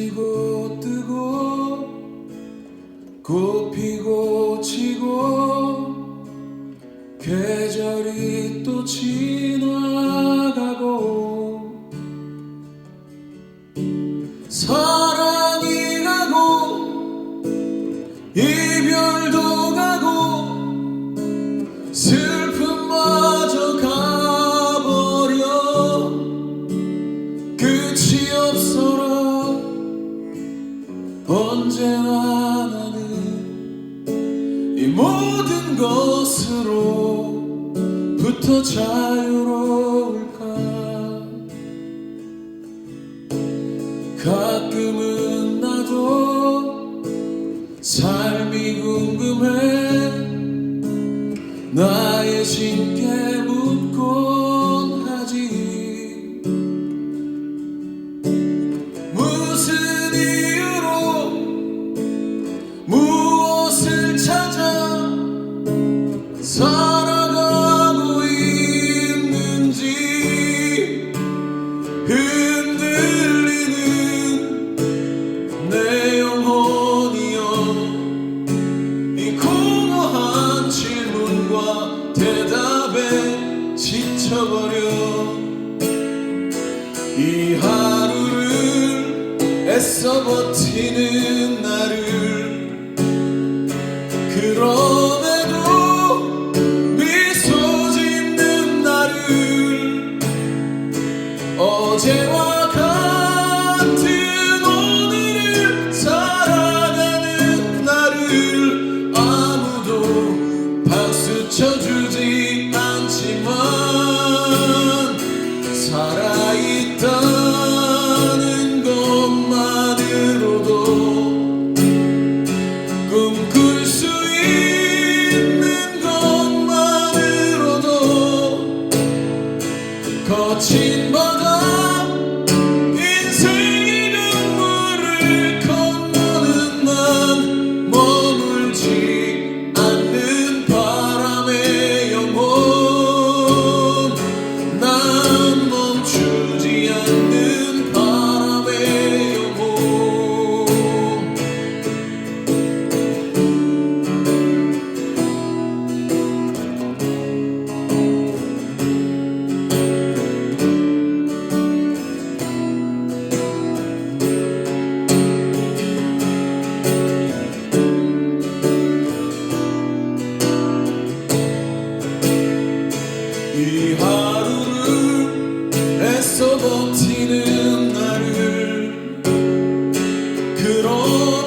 지고 뜨고 꽃피고 지고 계절이 또 지나가고 사랑이 가고 이 모든 것으로부터 자유로울까? 가끔은 나도 삶이 궁금해. 나의 신께 묻곤 이 하루를 애써 버티는 나를 그럼에도 미소 짓는 나를 어제와 같은 오늘을 살아가는 나를 아무도 박수 쳐주지 않지만 口气。 이 하루를 애써 버티는 나를 그럼